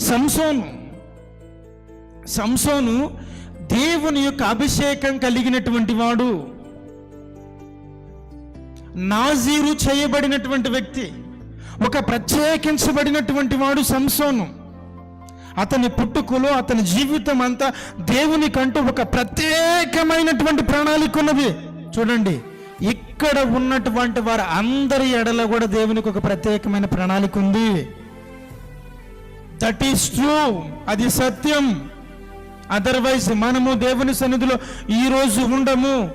సంసోను. సంసోను దేవుని యొక్క అభిషేకం కలిగినటువంటి వాడు. నాజీరు చేయబడినటువంటి వ్యక్తి. ఒక ప్రత్యేకించబడినటువంటి వాడు సంసోను. అతని పుట్టుకలో అతని జీవితం అంతా దేవునికంటూ ఒక ప్రత్యేకమైనటువంటి ప్రణాళిక ఉన్నది. చూడండి ఇక్కడ ఉన్నటువంటి వారు అందరి ఎడల కూడా దేవునికి ఒక ప్రత్యేకమైన ప్రణాళిక ఉంది. దట్ ఈస్ ట్రూ అది సత్యం. అదర్వైజ్ మనము దేవుని సన్నిధిలో ఈ రోజు ఉండము.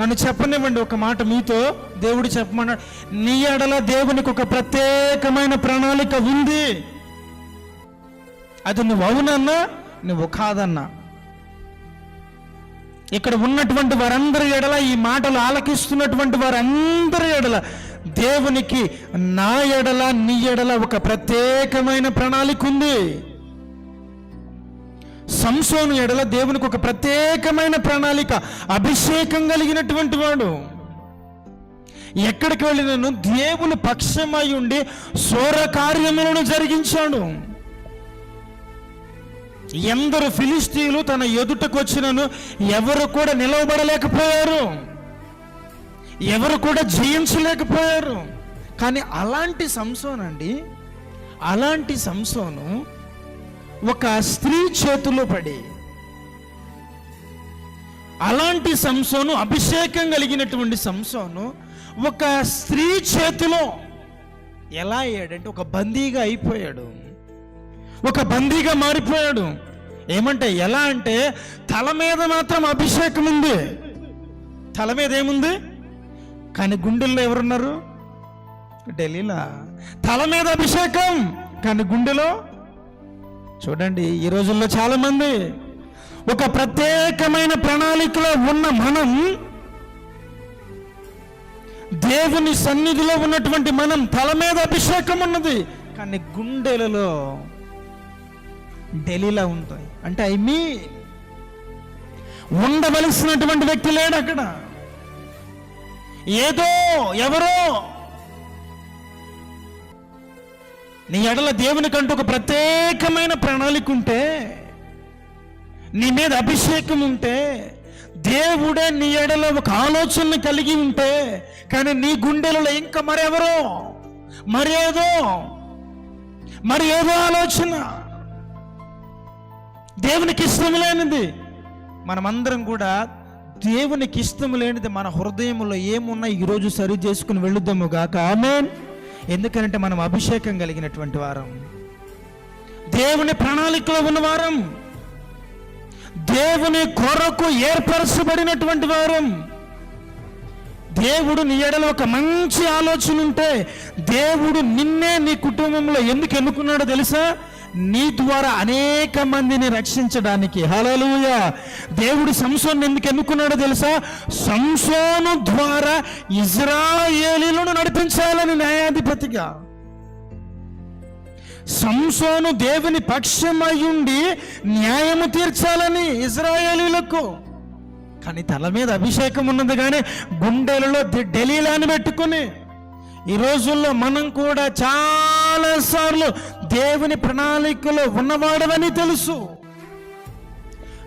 నన్ను చెప్పనివ్వండి ఒక మాట మీతో. దేవుడు చెప్పమన్నాడు నీ ఎడల దేవునికి ఒక ప్రత్యేకమైన ప్రణాళిక ఉంది. అది నువ్వు అవునన్నా నువ్వు కాదన్నా. ఇక్కడ ఉన్నటువంటి వారందరి ఎడల ఈ మాటలు ఆలకిస్తున్నటువంటి వారందరి ఎడల దేవునికి నా ఎడల నీ ఎడల ఒక ప్రత్యేకమైన ప్రణాళిక ఉంది. సంసోను ఎడల దేవునికి ఒక ప్రత్యేకమైన ప్రణాళిక అభిషేకం కలిగినటువంటి వాడు. ఎక్కడికి వెళ్ళినను? దేవుని పక్షమై ఉండి సోర కార్యములను జరిగించాడు. ఎందరు ఫిలిస్తీన్లు తన ఎదుటకు వచ్చినను ఎవరు కూడా నిలవబడలేకపోయారు. ఎవరు కూడా జయించలేకపోయారు. కానీ అలాంటి సంసోనండి అలాంటి సంసోను ఒక స్త్రీ చేతిలో పడి అలాంటి సంసోను అభిషేకం కలిగినటువంటి సంసోను ఒక స్త్రీ చేతిలో ఎలా అయ్యాడంటే ఒక బందీగా అయిపోయాడు. ఒక బందీగా మారిపోయాడు. ఏమంటే ఎలా అంటే తల మీద మాత్రం అభిషేకం ఉంది. తల మీద ఏముంది? కానీ గుండెల్లో ఎవరున్నారు? ఢిల్లీలో. తల మీద అభిషేకం కానీ గుండెలో? చూడండి ఈ రోజుల్లో చాలామంది ఒక ప్రత్యేకమైన ప్రణాళికలో ఉన్న మనం దేవుని సన్నిధిలో ఉన్నటువంటి మనం తల మీద అభిషేకం ఉన్నది కానీ గుండెలలో ఢిల్లీలో ఉంటాయి. అంటే ఐ మీ ఉండవలసినటువంటి వ్యక్తి లేడు అక్కడ. ఏదో ఎవరో. నీ ఎడల దేవునికంటూ ఒక ప్రత్యేకమైన ప్రణాళిక ఉంటే నీ మీద అభిషేకం ఉంటే దేవుడే నీ ఎడలో ఒక ఆలోచన కలిగి ఉంటే కానీ నీ గుండెలలో ఇంకా మరెవరో మరేదో మరి ఏదో ఆలోచన. దేవునికి ఇష్టం లేనిది మనమందరం కూడా దేవునికి ఇష్టం లేనిది మన హృదయంలో ఏమున్నా ఈరోజు సరి చేసుకుని వెళ్ళుద్దాము గాక. ఆమెన్. ఎందుకంటే మనం అభిషేకం కలిగినటువంటి వారం. దేవుని ప్రణాళికలో ఉన్నవారం దేవుని కొరకు ఏర్పరచబడినటువంటి వారం. దేవుడు నీ ఎడలో ఒక మంచి ఆలోచన ఉంటే దేవుడు నిన్నే నీ కుటుంబంలో ఎందుకు ఎన్నుకున్నాడో తెలుసా? నీ ద్వారా అనేక మందిని రక్షించడానికి. హలలుయ దేవుడు సంసోన్ ఎందుకు ఎన్నుకున్నాడో తెలుసా? సంసోను ద్వారా ఇజ్రాయేలీలను నడిపించాలని న్యాయాధిపతిగా. సంసోను దేవుని పక్షమయ్యుండి న్యాయము తీర్చాలని ఇజ్రాయేలీలకు. కానీ తల మీద అభిషేకం ఉన్నది కానీ గుండెలలో ది- ఢిల్లీలాని పెట్టుకుని. ఈ రోజుల్లో మనం కూడా చాలా సార్లు దేవుని ప్రణాళికలో ఉన్నవాడవని తెలుసు.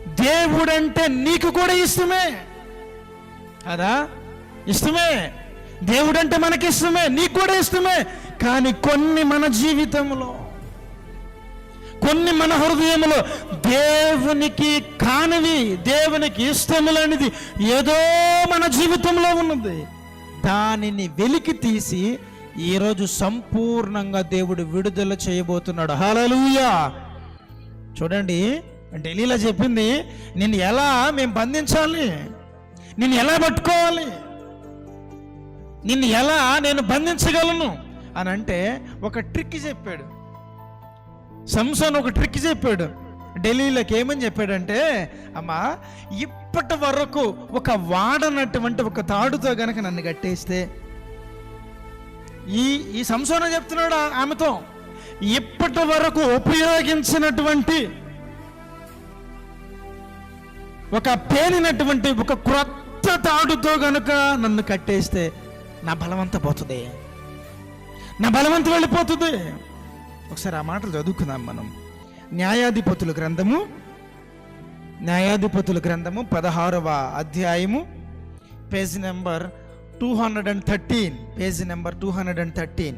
దేవుడంటే నీకు కూడా ఇష్టమే. కదా? ఇష్టమే. దేవుడంటే మనకి ఇష్టమే నీకు కూడా ఇష్టమే. కానీ కొన్ని మన జీవితంలో కొన్ని మన హృదయంలో దేవునికి కానివి దేవునికి ఇష్టములనిది ఏదో మన జీవితంలో ఉన్నది. దానిని వెలికి తీసి ఈరోజు సంపూర్ణంగా దేవుడు విడుదల చేయబోతున్నాడు. హలలుయా చూడండి ఢిల్లీలో చెప్పింది నిన్ను ఎలా మేము బంధించాలి? నిన్ను ఎలా పట్టుకోవాలి? నిన్ను ఎలా నేను బంధించగలను? అని అంటే ఒక ట్రిక్ చెప్పాడు. సంసన్ ఒక ట్రిక్ చెప్పాడు. ఢిల్లీలోకి ఏమని చెప్పాడంటే అమ్మా ఇప్పటి వరకు ఒక వాడనటువంటి ఒక తాడుతో గనక నన్ను కట్టేస్తే ఈ ఈ సంసోన చెప్తున్నాడు ఆమెతో? ఇప్పటి వరకు ఉపయోగించినటువంటి ఒక పేలినటువంటి ఒక క్రొత్త తాడుతో గనుక నన్ను కట్టేస్తే నా బలవంత పోతుంది. నా బలవంత వెళ్ళిపోతుంది. ఒకసారి ఆ మాటలు చదువుకుందాం మనం. న్యాయాధిపతుల గ్రంథము న్యాయాధిపతుల గ్రంథము పదహారవ అధ్యాయము page number two hundred and thirteen page number two hundred and thirteen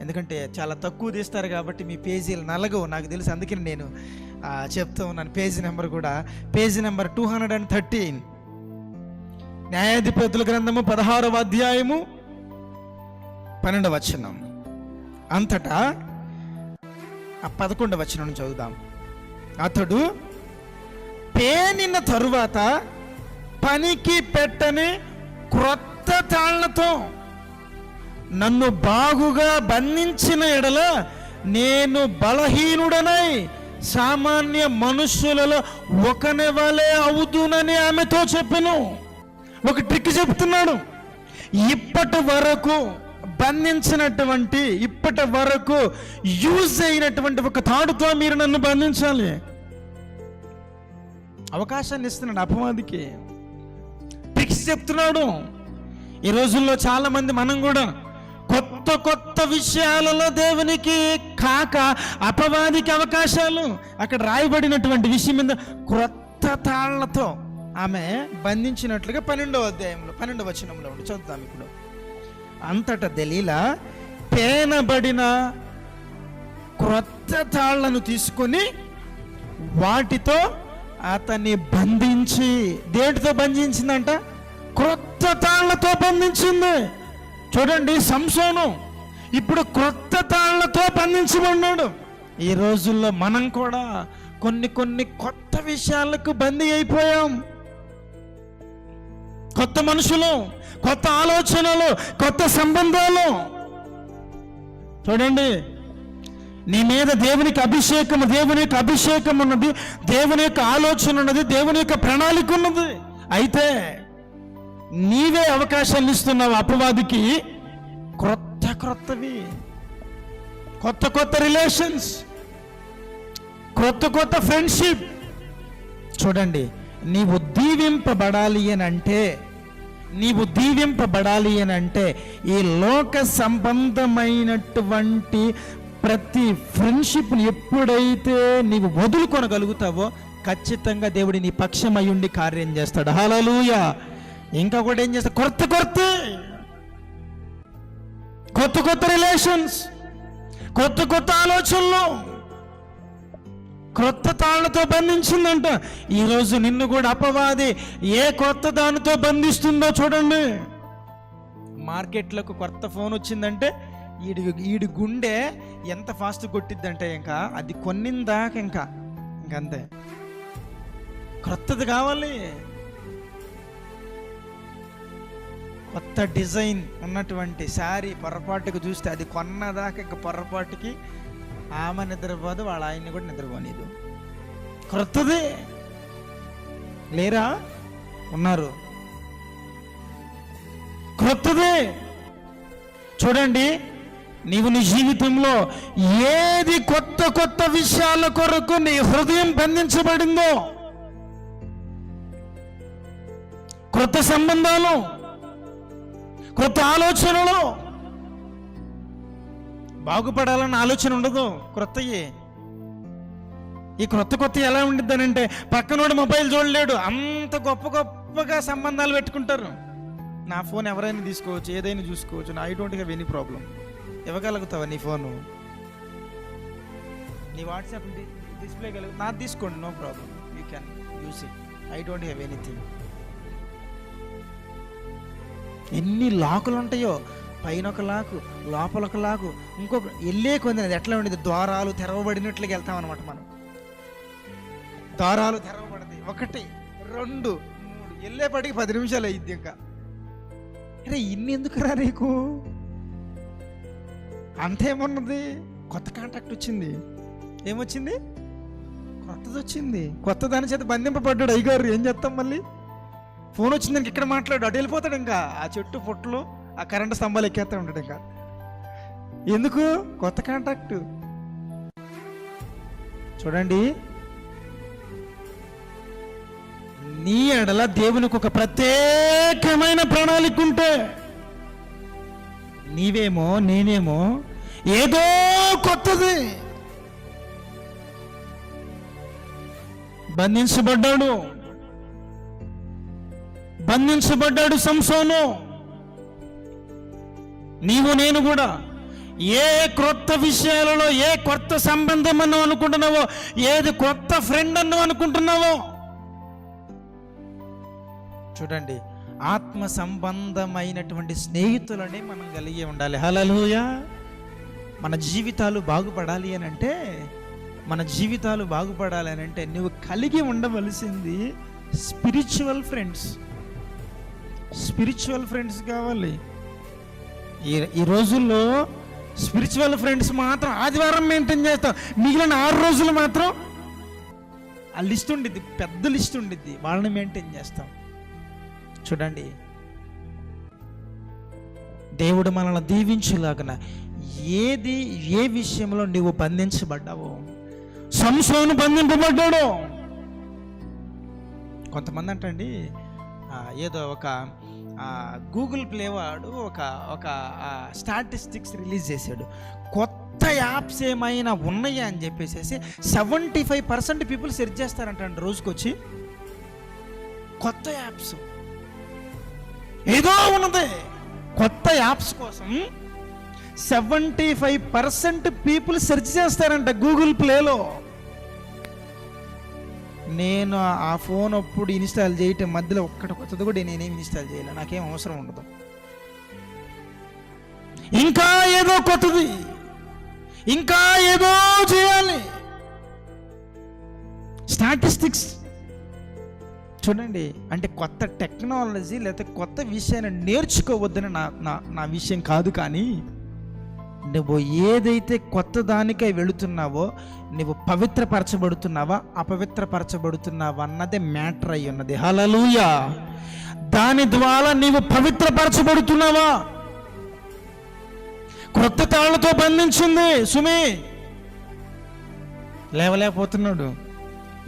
ఎందుకంటే చాలా తక్కువ తీస్తారు కాబట్టి మీ పేజీలు నలగవు. నాకు తెలుసు అందుకని నేను చెప్తూ ఉన్నాను. పేజీ నెంబర్ కూడా. Page number two hundred and thirteen న్యాయాధిపతుల గ్రంథము పదహారవ అధ్యాయము పన్నెండవ వచనం. అంతటా ఆ పదకొండవ వచనం చదువుదాం. అతడు పేనిన తరువాత పనికి పెట్టని క్రొత్త తాళ్ళతో నన్ను బాగుగా బంధించిన ఎడల నేను బలహీనుడనై సామాన్య మనుష్యులలో ఒకని వలె అవుదునని ఆమెతో చెప్పను. ఒక ట్రిక్ చెప్తున్నాడు ఇప్పటి వరకు బంధించినటువంటి ఇప్పటి వరకు యూజ్ అయినటువంటి ఒక తాడుతో మీరు నన్ను బంధించాలి. అవకాశాన్ని ఇస్తున్నాడు అపవాదికి ట్రిక్స్ చెప్తున్నాడు ఈ రోజుల్లో చాలా మంది మనం కూడా కొత్త కొత్త విషయాలలో దేవునికి కాక అపవాదికి అవకాశాలు అక్కడ రాయబడినటువంటి విషయం మీద క్రొత్త తాళ్ళతో ఆమె బంధించినట్లుగా పన్నెండవ అధ్యాయంలో పన్నెండవ వచనంలో ఉండి చదువుతాం ఇప్పుడు. అంతటా దలీలా పేనబడిన క్రొత్త తాళ్ళను తీసుకొని వాటితో అతన్ని బంధించి దేటితో బంధించిందంట? క్రొత్త తాళ్ళతో బంధించింది. చూడండి సంసోను. ఇప్పుడు క్రొత్త తాళ్ళతో బంధించబడినాడు ఈ రోజుల్లో మనం కూడా కొన్ని కొన్ని కొత్త విషయాలకు బందీ అయిపోయాం. కొత్త మనుషులు కొత్త ఆలోచనలు కొత్త సంబంధాలు. చూడండి నీ మీద దేవునికి అభిషేకం దేవుని యొక్క అభిషేకం ఉన్నది దేవుని యొక్క ఆలోచన ఉన్నది దేవుని యొక్క ప్రణాళిక ఉన్నది. అయితే నీవే అవకాశాలు ఇస్తున్నావు అపవాదికి. క్రొత్త క్రొత్తవి. కొత్త కొత్త రిలేషన్స్. కొత్త కొత్త ఫ్రెండ్షిప్. చూడండి నీవు దీవింపబడాలి అని అంటే నీవు దీవింపబడాలి అని అంటే ఈ లోక సంబంధమైనటువంటి ప్రతి ఫ్రెండ్షిప్ని ఎప్పుడైతే నీవు వదులుకొనగలుగుతావో ఖచ్చితంగా దేవుడి నీ పక్షమై ఉండి కార్యం చేస్తాడు. హలలుయా ఇంకా కూడా ఏం చేస్తా? కొత్త కొత్త కొత్త కొత్త రిలేషన్స్ కొత్త కొత్త ఆలోచనలు. క్రొత్త తాళ్ళతో బంధించిందంట. ఈరోజు నిన్ను కూడా అపవాది ఏ కొత్త దానితో బంధిస్తుందో చూడండి. మార్కెట్లకు కొత్త ఫోన్ వచ్చిందంటే ఈడి ఈడి గుండె ఎంత ఫాస్ట్ కొట్టిద్దంటే ఇంకా అది కొన్నిందాక ఇంకా. ఇంకంతే. క్రొత్తది కావాలి. కొత్త డిజైన్ ఉన్నటువంటి శారీ పొరపాటుకు చూస్తే అది కొన్నదాకా ఇంకా పొరపాటుకి ఆమె నిద్రపోదు వాళ్ళ ఆయన్ని కూడా నిద్రపోనీదు. క్రొత్తదే లేరా? ఉన్నారు. క్రొత్తదే చూడండి నీవు నీ జీవితంలో ఏది కొత్త కొత్త విషయాల కొరకు నీ హృదయం బంధించబడిందో కొత్త సంబంధాలు కొత్త ఆలోచనలు. బాగుపడాలన్న ఆలోచన ఉండదు క్రొత్తయే ఈ క్రొత్త కొత్త ఎలా ఉండిద్దనంటే పక్కనోడు మొబైల్ చూడలేడు అంత గొప్ప గొప్పగా సంబంధాలు పెట్టుకుంటారు. నా ఫోన్ ఎవరైనా తీసుకోవచ్చు ఏదైనా చూసుకోవచ్చు I don't have any problem. ఇవ్వగలుగుతావా నీ ఫోను? నీ వాట్సాప్ డిస్ప్లే కలుగు నాది తీసుకోండి no problem. You can use it I don't have anything ఎన్ని లాకులు ఉంటాయో? పైన ఒక లాకు లోపల ఒక లాకు ఇంకొక వెళ్ళే కొందరు అది ఎట్లా ఉండేది? ద్వారాలు తెరవబడినట్లుగా వెళ్తాం అనమాట మనం. ద్వారాలు తెరవబడతాయి. ఒకటి రెండు మూడు. వెళ్ళేపాటికి పది నిమిషాలు అయ్యింది ఇంకా. అరే ఇన్ని ఎందుకురా నీకు? అంతేమున్నది కొత్త కాంటాక్ట్ వచ్చింది. ఏమొచ్చింది? కొత్తది వచ్చింది కొత్త దాని చేత బంధింపబడ్డాడు అయ్యగారు. ఏం చేస్తాం మళ్ళీ? ఫోన్ వచ్చింది ఇక్కడ మాట్లాడు అటు వెళ్ళిపోతాడు ఇంకా. ఆ చెట్టు పొట్లు ఆ కరెంటు స్తంభాలు ఎక్కేస్తా ఉంటాడు ఇంకా. ఎందుకు? కొత్త కాంటాక్ట్ చూడండి. నీ ఎడల దేవునికి ఒక ప్రత్యేకమైన ప్రణాళిక ఉంటే నీవేమో నేనేమో ఏదో కొత్తది. బంధించబడ్డాడు. బంధించబడ్డాడు సంసోను. నీవు నేను కూడా ఏ క్రొత్త విషయాలలో ఏ కొత్త సంబంధం అని అనుకుంటున్నావో ఏది కొత్త ఫ్రెండ్ అని అనుకుంటున్నావో? చూడండి ఆత్మ సంబంధమైనటువంటి స్నేహితులని మనం కలిగి ఉండాలి. హలలుయ మన జీవితాలు బాగుపడాలి అని అంటే మన జీవితాలు బాగుపడాలి అని అంటే నువ్వు కలిగి ఉండవలసింది స్పిరిచువల్ ఫ్రెండ్స్ స్పిరిచువల్ ఫ్రెండ్స్ కావాలి. ఈ ఈ రోజుల్లో స్పిరిచువల్ ఫ్రెండ్స్ మాత్రం ఆదివారం మెయింటైన్ చేస్తాం. మిగిలిన ఆరు రోజులు మాత్రం ఆ లిస్ట్ ఉండిద్ది పెద్ద లిస్ట్ ఉండిద్ది. వాళ్ళని మెయింటైన్ చేస్తాం. చూడండి. దేవుడు మనల్ని దీవించులాగన ఏది ఏ విషయంలో నువ్వు బంధించబడ్డావో సంసోను బంధింపబడ్డాడు. కొంతమంది అంటండి ఏదో ఒక గూగుల్ ప్లే వాడు ఒక ఒక స్టాటిస్టిక్స్ రిలీజ్ చేశాడు. కొత్త యాప్స్ ఏమైనా ఉన్నాయా అని చెప్పేసి seventy five percent people search చేస్తారంటండి రోజుకొచ్చి. కొత్త యాప్స్. ఏదో ఉన్నది. కొత్త యాప్స్ కోసం seventy five percent people search చేస్తారంట గూగుల్ ప్లేలో నేను ఆ ఫోన్ అప్పుడు ఇన్స్టాల్ చేయటం మధ్యలో ఒక్కటి కొత్తది కూడా నేనేం ఇన్స్టాల్ చేయాలి. నాకేం అవసరం ఉండదు. ఇంకా ఏదో కొత్తది. ఇంకా ఏదో చేయాలి. స్టాటిస్టిక్స్ చూడండి అంటే కొత్త టెక్నాలజీ లేకపోతే కొత్త విషయాన్ని నేర్చుకోవద్దని నా నా నా విషయం కాదు కానీ నువ్వు ఏదైతే కొత్త దానికై వెళుతున్నావో నువ్వు పవిత్రపరచబడుతున్నావా అపవిత్రపరచబడుతున్నావా అన్నదే మ్యాటర్ అయి ఉన్నది. హలలుయా దాని ద్వారా నీవు పవిత్రపరచబడుతున్నావా? క్రొత్త తాళ్ళతో బంధించింది సుమి. లేవలేకపోతున్నాడు.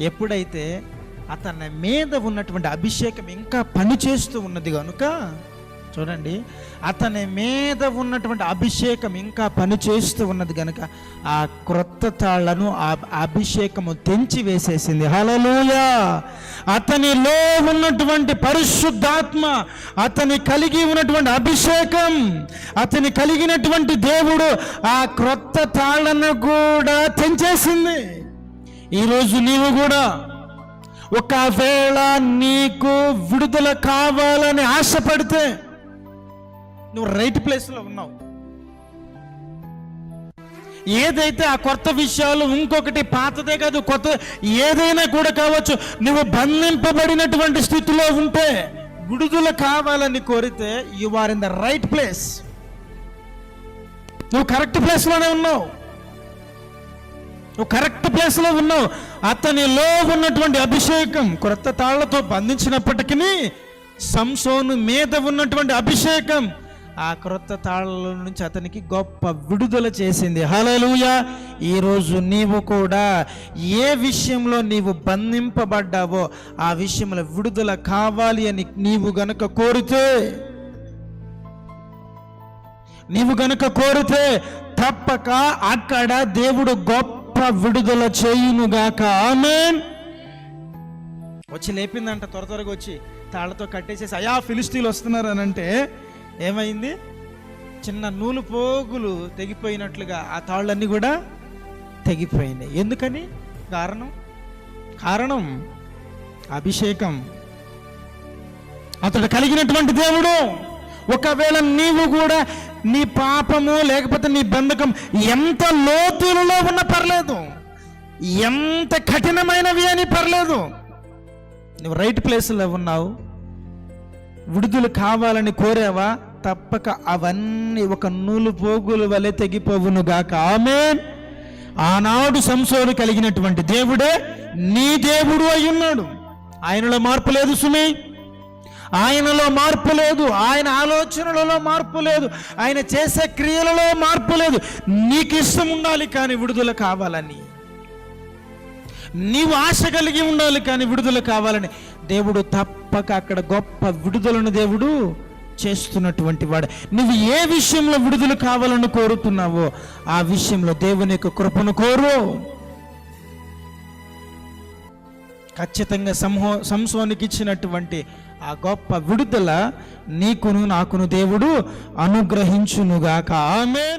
ఎప్పుడైతే అతని మీద ఉన్నటువంటి అభిషేకం ఇంకా పనిచేస్తూ ఉన్నది కనుక చూడండి అతని మీద ఉన్నటువంటి అభిషేకం ఇంకా పనిచేస్తూ ఉన్నది కనుక ఆ క్రొత్త తాళ్ళను ఆ అభిషేకము తెంచి వేసేసింది. హలలుయా అతనిలో ఉన్నటువంటి పరిశుద్ధాత్మ అతని కలిగి ఉన్నటువంటి అభిషేకం అతని కలిగినటువంటి దేవుడు ఆ క్రొత్త తాళ్ళను కూడా తెంచేసింది. ఈరోజు నీవు కూడా ఒకవేళ నీకు విడుదల కావాలని ఆశపడితే నువ్వు రైట్ ప్లేస్లో ఉన్నావు. ఏదైతే ఆ కొత్త విషయాలు ఇంకొకటి పాతదే కాదు కొత్త ఏదైనా కూడా కావచ్చు నువ్వు బంధింపబడినటువంటి స్థితిలో ఉంటే విడుదల కావాలని కోరితే you are in the right place నువ్వు కరెక్ట్ ప్లేస్లోనే ఉన్నావు. నువ్వు కరెక్ట్ ప్లేస్లో ఉన్నావు. అతనిలో ఉన్నటువంటి అభిషేకం క్రొత్త తాళ్ళతో బంధించినప్పటికీ సంసోను మీద ఉన్నటువంటి అభిషేకం ఆ క్రొత్త తాళ్ళ నుంచి అతనికి గొప్ప విడుదల చేసింది. హలలుయ ఈరోజు నీవు కూడా ఏ విషయంలో నీవు బంధింపబడ్డావో ఆ విషయంలో విడుదల కావాలి అని నీవు గనక కోరితే నీవు గనుక కోరితే తప్పక అక్కడ దేవుడు గొప్ప విడుదల చేయునుగాక. ఆమేన్! వచ్చి లేపిందంట త్వర త్వరగా వచ్చి తాళ్ళతో కట్టేసేసి అయా ఫిలిస్తీన్లు వస్తున్నారు అని అంటే ఏమైంది? చిన్న నూలు పోగులు తెగిపోయినట్లుగా ఆ తాళ్ళన్నీ కూడా తెగిపోయినాయి. ఎందుకని? కారణం? కారణం అభిషేకం. అతడు కలిగినటువంటి దేవుడు ఒకవేళ నీవు కూడా నీ పాపము లేకపోతే నీ బంధకం ఎంత లోతులలో ఉన్న పర్లేదు. ఎంత కఠినమైనవి అని పర్లేదు. నువ్వు రైట్ ప్లేస్లో ఉన్నావు. విడుదల కావాలని కోరావా? తప్పక అవన్నీ ఒక నూలు పోగుల వలె తెగిపోవును గాక. ఆమె ఆనాడు సంసోను కలిగినటువంటి దేవుడే నీ దేవుడు అయి ఉన్నాడు ఆయనలో మార్పు లేదు సుమి. ఆయనలో మార్పు లేదు. ఆయన ఆలోచనలలో మార్పు లేదు. ఆయన చేసే క్రియలలో మార్పు లేదు. నీకు ఇష్టం ఉండాలి కానీ విడుదల కావాలని. నీవు ఆశ కలిగి ఉండాలి కానీ విడుదల కావాలని. దేవుడు తప్పక అక్కడ గొప్ప విడుదలను దేవుడు చేస్తున్నటువంటి వాడు. నువ్వు ఏ విషయంలో విడుదల కావాలని కోరుతున్నావో ఆ విషయంలో దేవుని యొక్క కృపను కోరు. ఖచ్చితంగా సంహో సంసోనికి ఇచ్చినటువంటి ఆ గొప్ప విడుదల నీకును నాకును దేవుడు అనుగ్రహించునుగాక. ఆమె